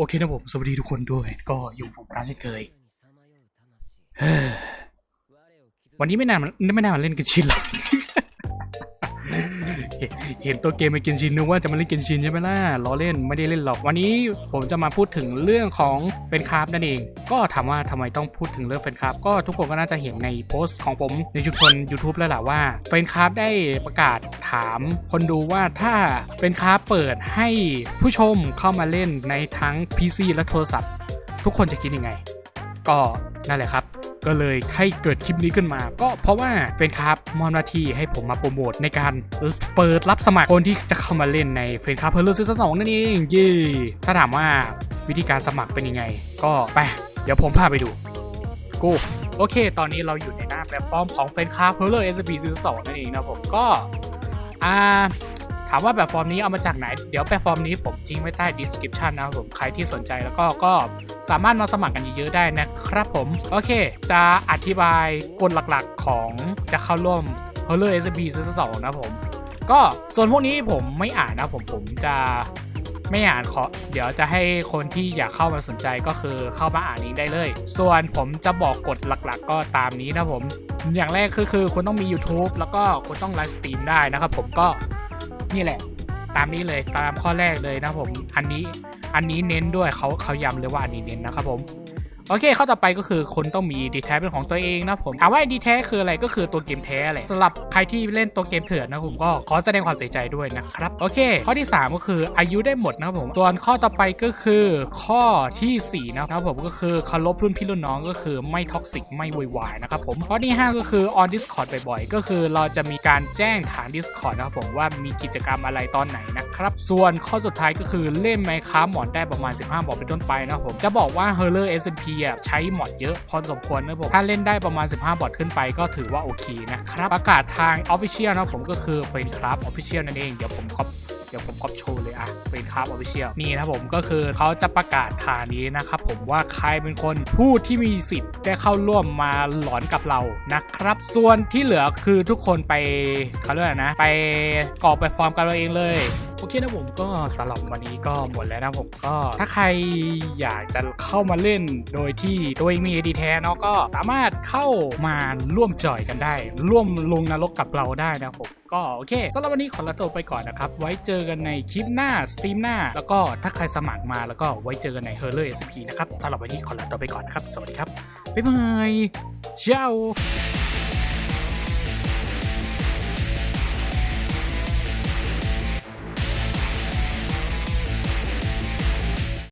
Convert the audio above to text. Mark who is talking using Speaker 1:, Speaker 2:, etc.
Speaker 1: โอเคนะผม สวัสดีทุกคนด้วย ก็อยู่ผมร้านเช่นเคย วันนี้ไม่นานมันไม่นานมาเล่นกันชินหรอก เห็นตัวเกมเป็นเกนชินนึกว่าจะมาเล่นเกนชินใช่ไหมล่ะล้อเล่นไม่ได้เล่นหรอกวันนี้ผมจะมาพูดถึงเรื่องของเฟนคราฟนั่นเอง ก็ถามว่าทำไมต้องพูดถึงเรื่องเฟนคราฟก็ทุกคนก็น่าจะเห็นในโพสต์ของผมในชุมชน YouTube แล้วแหละว่าเฟนคราฟได้ประกาศถามคนดูว่าถ้าเฟนคราฟเปิดให้ผู้ชมเข้ามาเล่นในทั้ง PC และโทรศัพท์ ทุกคนจะคิดยังไง ก็นั่นแหละครับ ก็เลยให้เกิดคลิปนี้ขึ้นมา ก็เพราะว่าเฟนคราฟมอบหน้าที่ให้ผมมาโปรโมทในการเปิดรับสมัครคนที่จะเข้ามาเล่นในเฟนคราฟเพลเลอร์ซีซั่นสองนั่นเองเย่ถ้าถามว่าวิธีการสมัครเป็นยังไง ก็ไปเดี๋ยวผมพาไปดูกูโอเค ตอนนี้เราอยู่ในหน้าแพลตฟอร์มของเฟนคราฟเพลเลอร์เอสพีซีซั่นสองนั่นเองนะผมก็อ่า ถามว่าแพลตฟอร์มนี้เอามาจากไหน เดี๋ยวแพลตฟอร์มนี้ผมทิ้งไว้ใต้ description นะครับผมใครที่สนใจแล้วก็ก็สามารถมาสมัครกันเยอะๆได้นะครับผมโอเค จะอธิบายกฎหลักๆของจะเข้าร่วม h o l l e r SB ซีซั่นสองนะผมก็ส่วนพวกนี้ผมไม่อ่านนะผมผมจะไม่อ่านขอเดี๋ยวจะให้คนที่อยากเข้ามาสนใจก็คือเข้ามาอ่านเองได้เลย ส่วนผมจะบอกกฎหลักๆ ก็ตามนี้นะผม อย่างแรกคือคือคุณต้องมี YouTube แล้วก็คุณต้องไลฟ์สตรีมได้นะครับผมก็ นี่แหละ ตามนี้เลยตามข้อแรกเลยนะผม อันนี้อันนี้เน้นด้วยเขาเขาย้ำเลยว่าอันนี้เน้นนะครับผม โอเคข้อต่อไปก็คือคุณต้องมีดีแท้เป็นของตัวเองนะผมถามว่าดีแท้คืออะไรก็คือตัวเกมแท้แหละสำหรับใครที่เล่นตัวเกมเถื่อนนะผมก็ขอแสดงความเสียใจด้วยนะครับโอเค ข้อที่ 3 ก็คืออายุได้หมดนะครับผมส่วนข้อต่อไปก็คือข้อทีสี่4นะครับผมก็คือเคารพรุ่นพี่รุ่นน้องก็คือไม่ท็อกซิกไม่วุ่นวายนะครับผมข้อที่ 5 ก็คือ on discord บ่อยๆ ก็คือเราจะมีการแจ้งทาง discord นะครับผมว่ามีกิจกรรมอะไรตอนไหนนะครับ ส่วนข้อสุดท้ายก็คือเล่นไมค้าหมอนได้ประมาณ 15 บอทเป็นต้นไปนะครับผมจะบอกว่า h e r l e r S&P ใช้หมอดเยอะพอสมควรนะผมถ้าเล่นได้ประมาณ 15 บอทขึ้นไปก็ถือว่าโอเคนะครับประกาศทาง Official นะผมก็คือเฟนครับ Official นั่นเองเดี๋ยวผมก๊อปเดี๋ยวผมก๊อปโชว์เลยอะเฟนครับ Official นี่นะผมก็คือเขาจะประกาศทางนี้นะครับผมว่าใครเป็นคนผู้ที่มีสิทธิ์ได้เข้าร่วมมาหลอนกับเรานะครับ ส่วนที่เหลือคือทุกคนไปเขาเรียกนะ ไปกรอกไปฟอร์มกันเราเองเลย โอเคนะผมก็สำหรับวันนี้ก็หมดแล้วนะผมก็ถ้าใครอยากจะเข้ามาเล่นโดยที่ตัวเองมี ID แท้เนาะก็สามารถเข้ามาร่วมจอยกันได้ ร่วมลงนรกกับเราได้นะผมก็โอเคสำหรับวันนี้ขอลาตัวไปก่อนนะครับ ไว้เจอกันในคลิปหน้าสตรีมหน้า แล้วก็ถ้าใครสมัครมาแล้วก็ไว้เจอกันใน h e r l e r SP นะครับสำหรับวันนี้ขอลาตัวไปก่อนนะครับ สวัสดีครับ บ๊ายบายเจ้า